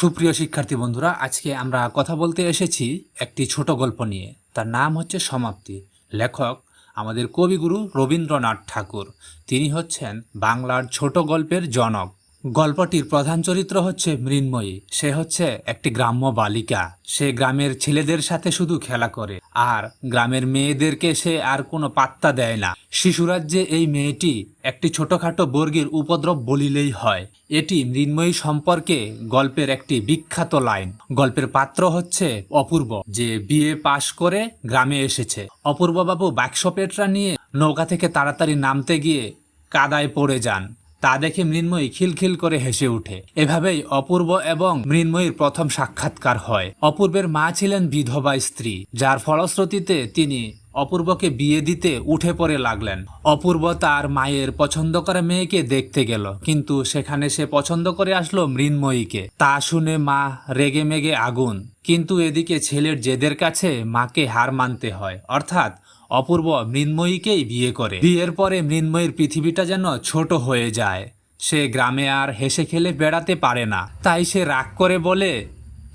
সুপ্রিয় শিক্ষার্থী বন্ধুরা, আজকে আমরা কথা বলতে এসেছি একটি ছোট গল্প নিয়ে। তার নাম হচ্ছে সমাপ্তি। লেখক আমাদের কবিগুরু রবীন্দ্রনাথ ঠাকুর। তিনি হচ্ছেন বাংলার ছোট গল্পের জনক। গল্পটির প্রধান চরিত্র হচ্ছে মৃন্ময়ী। সে হচ্ছে একটি গ্রাম্য বালিকা। সে গ্রামের ছেলেদের সাথে শুধু খেলা করে। আর গ্রামের মেয়েদেরকে সে আর কোনো পাত্তা দেয় না। শিশুরাজ্যে এই মেয়েটি একটি ছোটখাটো বর্গের উপদ্রব বলিলেই হয়। এটি মৃন্ময়ী সম্পর্কে গল্পের একটি বিখ্যাত লাইন। গল্পের পাত্র হচ্ছে অপূর্ব, যে বিয়ে পাশ করে গ্রামে এসেছে। অপূর্ববাবু বাক্সপেটরা নিয়ে নৌকা থেকে তাড়াতাড়ি নামতে গিয়ে কাদায় পড়ে যান। তা দেখে মৃন্ময়ী খিলখিল করে হেসে উঠে। এভাবেই অপূর্ব এবং মৃন্ময়ীর প্রথম সাক্ষাৎকার হয়। অপূর্বের মা ছিলেন বিধবা স্ত্রী, যার ফলশ্রুতিতে তিনি অপূর্বকে বিয়ে দিতে উঠে পড়ে লাগলেন। অপূর্ব তার মায়ের পছন্দ করা মেয়েকে দেখতে গেল, কিন্তু সেখানে সে পছন্দ করে আসলো মৃন্ময়ীকে। তা শুনে মা রেগে মেগে আগুন, কিন্তু এদিকে ছেলের জেদের কাছে মাকে হার মানতে হয়। অর্থাৎ অপূর্ব মৃন্ময়ীকেই বিয়ে করে। বিয়ের পরে মৃন্ময়ীর পৃথিবীটা যেন ছোট হয়ে যায়। সে গ্রামে আর হেসে খেলে বেড়াতে পারে না। তাই সে রাগ করে বলে,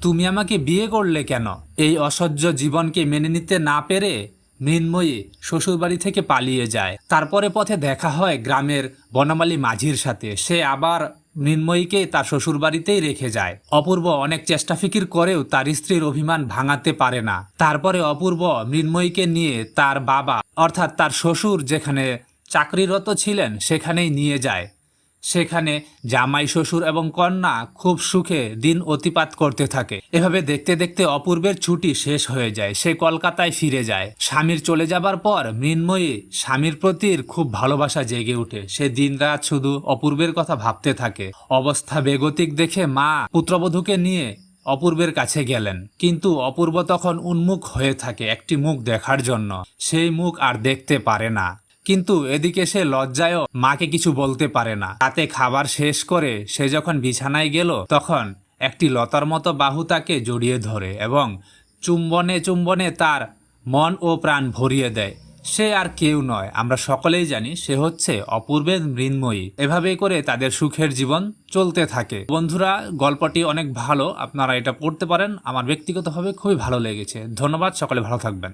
তুমি আমাকে বিয়ে করলে কেন? এই অসহ্য জীবনকে মেনে নিতে না পেরে মৃন্ময়ী শ্বশুরবাড়ি থেকে পালিয়ে যায়। তারপরে পথে দেখা হয় গ্রামের বনমালী মাঝির সাথে। সে আবার মৃন্ময়ীকে তার শ্বশুরবাড়িতেই রেখে যায়। অপূর্ব অনেক চেষ্টা ফিকির করেও তার স্ত্রীর অভিমান ভাঙাতে পারে না। তারপরে অপূর্ব মৃন্ময়ীকে নিয়ে তার বাবা, অর্থাৎ তার শ্বশুর যেখানে চাকরিরত ছিলেন, সেখানেই নিয়ে যায়। সেখানে জামাই শ্বশুর এবং কন্যা খুব সুখে দিন অতিপাত করতে থাকে। এভাবে দেখতে দেখতে অপূর্বের ছুটি শেষ হয়ে যায়। সে কলকাতায় ফিরে যায়। স্বামীর চলে যাবার পর মৃন্ময়ী স্বামীর প্রতি খুব ভালোবাসা জেগে ওঠে। সে দিনরাত শুধু অপূর্বের কথা ভাবতে থাকে। অবস্থা বেগতিক দেখে মা পুত্রবধূকে নিয়ে অপূর্বের কাছে গেলেন। কিন্তু অপূর্ব তখন উন্মুখ হয়ে থাকে একটি মুখ দেখার জন্য। সেই মুখ আর দেখতে পারে না। কিন্তু এদিকে সে লজ্জায়ও মাকে কিছু বলতে পারে না। রাতে খাবার শেষ করে সে যখন বিছানায় গেল, তখন একটি লতার মতো বাহু তাকে জড়িয়ে ধরে এবং চুম্বনে চুম্বনে তার মন ও প্রাণ ভরিয়ে দেয়। সে আর কেউ নয়, আমরা সকলেই জানি সে হচ্ছে অপূর্বের মৃন্ময়ী। এভাবেই করে তাদের সুখের জীবন চলতে থাকে। বন্ধুরা, গল্পটি অনেক ভালো, আপনারা এটা পড়তে পারেন। আমার ব্যক্তিগতভাবে খুবই ভালো লেগেছে। ধন্যবাদ, সকলে ভালো থাকবেন।